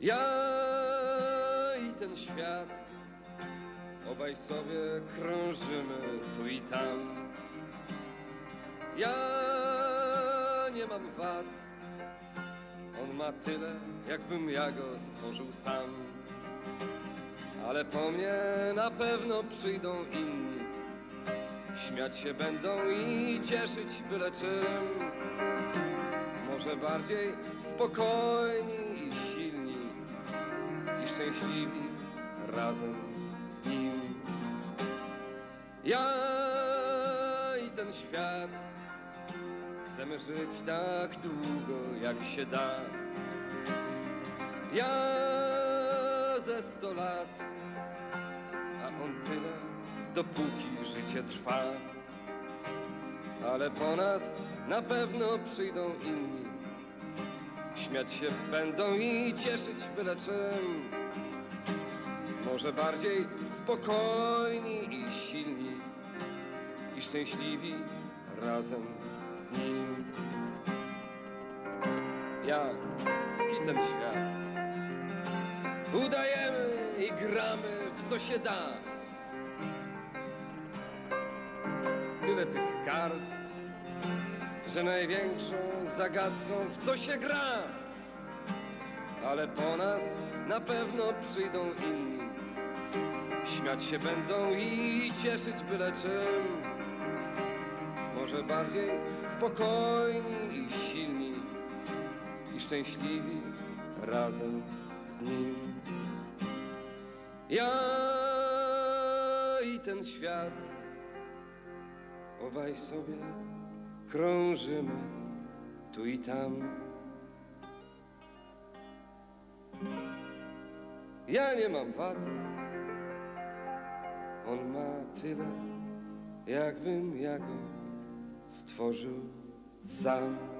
Ja i ten świat obaj sobie krążymy tu i tam. Ja nie mam wad, on ma tyle, jakbym ja go stworzył sam. Ale po mnie na pewno przyjdą inni, śmiać się będą i cieszyć byle czym. Może bardziej spokojni szczęśliwi razem z nim. Ja i ten świat chcemy żyć tak długo jak się da. Ja ze sto lat, a on tyle, dopóki życie trwa. Ale po nas na pewno przyjdą inni. Śmiać się będą i cieszyć byle czym. Może bardziej spokojni i silni i szczęśliwi razem z nim. Ja i ten świat udajemy i gramy w co się da. Tyle tych kart, że największą zagadką w co się gra. Ale po nas na pewno przyjdą inni. Śmiać się będą i cieszyć byle czym. Może bardziej spokojni i silni i szczęśliwi razem z nim. Ja i ten świat obaj sobie krążymy tu i tam. Ja nie mam wad, on ma tyle, jakbym ja go stworzył sam.